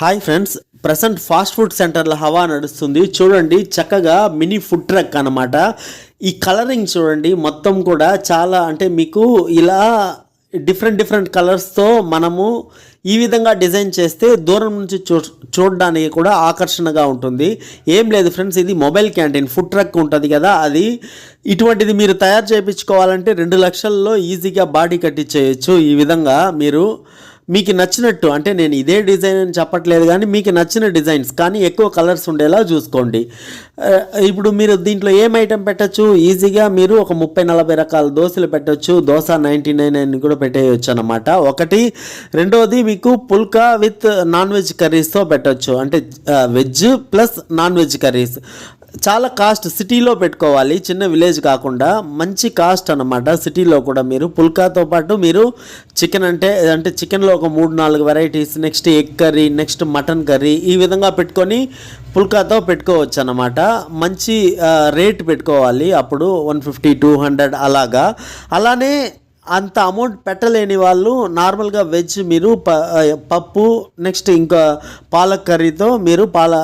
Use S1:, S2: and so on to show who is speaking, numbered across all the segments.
S1: Hi friends present fast food సెంటర్ల హవా నడుస్తుంది. చూడండి చక్కగా మినీ ఫుడ్ ట్రక్ అన్నమాట. ఈ కలరింగ్ చూడండి మొత్తం కూడా చాలా అంటే మీకు ఇలా డిఫరెంట్ డిఫరెంట్ కలర్స్తో మనము ఈ విధంగా డిజైన్ చేస్తే దూరం నుంచి చూ చూడడానికి కూడా ఆకర్షణగా ఉంటుంది. ఏం లేదు ఫ్రెండ్స్ ఇది మొబైల్ క్యాంటీన్. ఫుడ్ ట్రక్ ఉంటుంది కదా అది ఇటువంటిది మీరు తయారు చేయించుకోవాలంటే రెండు లక్షల్లో ఈజీగా బాడీ కట్టించేయచ్చు. ఈ విధంగా మీరు మీకు నచ్చినట్టు అంటే నేను ఇదే డిజైన్ అని చెప్పట్లేదు కానీ మీకు నచ్చిన డిజైన్స్ కానీ ఎక్కువ కలర్స్ ఉండేలా చూసుకోండి. ఇప్పుడు మీరు దీంట్లో ఏం ఐటెం పెట్టచ్చు? ఈజీగా మీరు ఒక ముప్పై నలభై రకాల దోశలు పెట్టచ్చు. దోశ నైంటీ నైన్ అని కూడా పెట్టేయచ్చు అనమాట ఒకటి. రెండవది మీకు పుల్కా విత్ నాన్ వెజ్ కర్రీస్తో పెట్టచ్చు. అంటే veg plus non veg curries. చాలా కాస్ట్ సిటీలో పెట్టుకోవాలి చిన్న విలేజ్ కాకుండా మంచి కాస్ట్ అనమాట సిటీలో కూడా మీరు. పుల్కాతో పాటు మీరు చికెన్ అంటే అంటే చికెన్లో ఒక మూడు నాలుగు varieties next egg curry next mutton curry ఈ విధంగా పెట్టుకొని పుల్కాతో పెట్టుకోవచ్చు అనమాట మంచి రేట్ పెట్టుకోవాలి అప్పుడు వన్ ఫిఫ్టీ టూ హండ్రెడ్ అలాగా. అలానే అంత అమౌంట్ పెట్టలేని వాళ్ళు నార్మల్గా వెజ్ మీరు ప పప్పు నెక్స్ట్ ఇంకా పాలక్ కర్రీతో మీరు పాల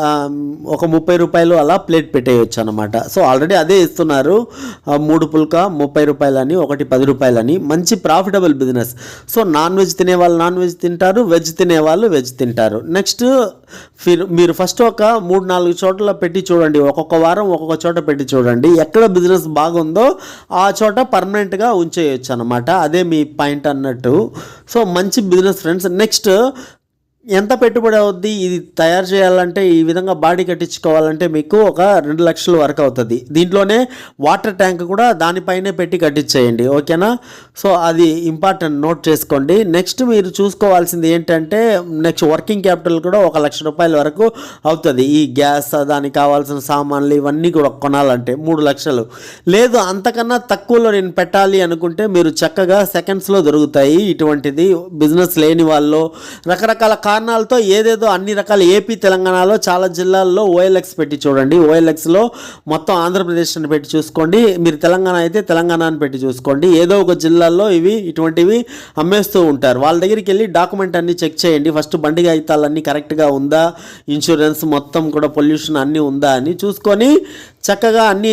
S1: ఒక ముప్పై రూపాయలు అలా ప్లేట్ పెట్టేయచ్చు అనమాట సో ఆల్రెడీ అదే ఇస్తున్నారు. మూడు పుల్క ముప్పై రూపాయలని ఒకటి పది రూపాయలని. మంచి profitable business so non veg తినే వాళ్ళు నాన్ వెజ్ తింటారు వెజ్ తినే వాళ్ళు వెజ్ తింటారు. నెక్స్ట్ మీరు ఫస్ట్ ఒక మూడు నాలుగు చోట్ల పెట్టి చూడండి. ఒక్కొక్క వారం ఒక్కొక్క చోట పెట్టి చూడండి. ఎక్కడ బిజినెస్ బాగుందో ఆ చోట పర్మనెంట్గా ఉంచేయచ్చు అనమాట అదే మీ పాయింట్ అన్నట్టు. సో మంచి బిజినెస్ ఫ్రెండ్స్ నెక్స్ట్ ఎంత పెట్టుబడి అవుద్ది? ఇది తయారు చేయాలంటే ఈ విధంగా బాడీ కట్టించుకోవాలంటే మీకు ఒక రెండు లక్షల వరకు అవుతుంది. దీంట్లోనే వాటర్ ట్యాంక్ కూడా దానిపైనే పెట్టి కట్టించేయండి. ఓకేనా? సో అది ఇంపార్టెంట్ నోట్ చేసుకోండి. నెక్స్ట్ మీరు చూసుకోవాల్సింది ఏంటంటే నెక్స్ట్ వర్కింగ్ క్యాపిటల్ కూడా ఒక లక్ష రూపాయల వరకు అవుతుంది. ఈ గ్యాస్ దానికి కావాల్సిన సామాన్లు ఇవన్నీ కూడా కొనాలంటే మూడు లక్షలు. లేదు అంతకన్నా తక్కువలో నేను పెట్టాలి అనుకుంటే మీరు చక్కగా సెకండ్స్లో దొరుకుతాయి. ఇటువంటిది బిజినెస్ లేని వాళ్ళు రకరకాల కారణాలతో ఏదేదో అన్ని రకాల ఏపీ తెలంగాణలో చాలా జిల్లాల్లో ఓఎల్ఎక్స్ పెట్టి చూడండి. ఓఎల్ఎక్స్లో మొత్తం ఆంధ్రప్రదేశ్ అని పెట్టి చూసుకోండి. మీరు తెలంగాణ అయితే తెలంగాణని పెట్టి చూసుకోండి. ఏదో ఒక జిల్లాల్లో ఇవి ఇటువంటివి అమ్మేస్తూ ఉంటారు. వాళ్ళ దగ్గరికి వెళ్ళి డాక్యుమెంట్ అన్ని చెక్ చేయండి. ఫస్ట్ బండి కాగితాలన్నీ కరెక్ట్గా ఉందా? ఇన్సూరెన్స్ మొత్తం కూడా పొల్యూషన్ అన్నీ ఉందా అని చూసుకొని చక్కగా అన్ని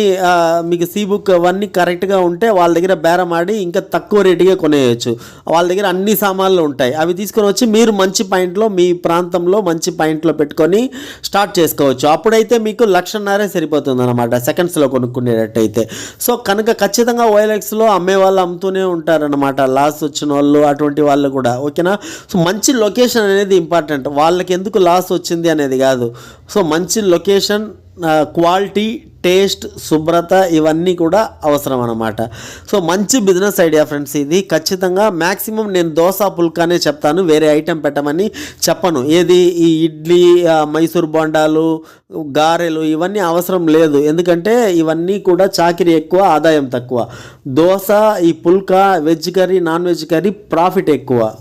S1: మీకు సీ బుక్ అవన్నీ కరెక్ట్గా ఉంటే వాళ్ళ దగ్గర బేరం ఆడి ఇంకా తక్కువ రేటుగా కొనేయచ్చు. వాళ్ళ దగ్గర అన్ని సామాన్లు ఉంటాయి. అవి తీసుకొని వచ్చి మీరు మంచి పాయింట్లో మీ ప్రాంతంలో మంచి పాయింట్లో పెట్టుకొని స్టార్ట్ చేసుకోవచ్చు. అప్పుడైతే మీకు లక్షన్నరే సరిపోతుంది అనమాట సెకండ్స్లో కొనుక్కునేటట్టయితే. సో కనుక ఖచ్చితంగా ఓఎల్ఎక్స్లో అమ్మే వాళ్ళు అమ్ముతూనే ఉంటారనమాట లాస్ వచ్చిన వాళ్ళు అటువంటి వాళ్ళు కూడా ఓకేనా? సో మంచి లొకేషన్ అనేది ఇంపార్టెంట్. వాళ్ళకి ఎందుకు లాస్ వచ్చింది అనేది కాదు. సో మంచి లొకేషన్ క్వాలిటీ టేస్ట్ శుభ్రత ఇవన్నీ కూడా అవసరం అనమాట సో మంచి బిజినెస్ ఐడియా ఫ్రెండ్స్ ఇది. ఖచ్చితంగా మ్యాక్సిమం నేను దోశ పుల్కానే చెప్తాను. వేరే ఐటెం పెట్టమని చెప్పను. ఏది? ఈ ఇడ్లీ మైసూర్ బొండాలు గారెలు ఇవన్నీ అవసరం లేదు. ఎందుకంటే ఇవన్నీ కూడా చాకిరి ఎక్కువ ఆదాయం తక్కువ. దోశ ఈ pulka veg curry non veg curry profit ఎక్కువ.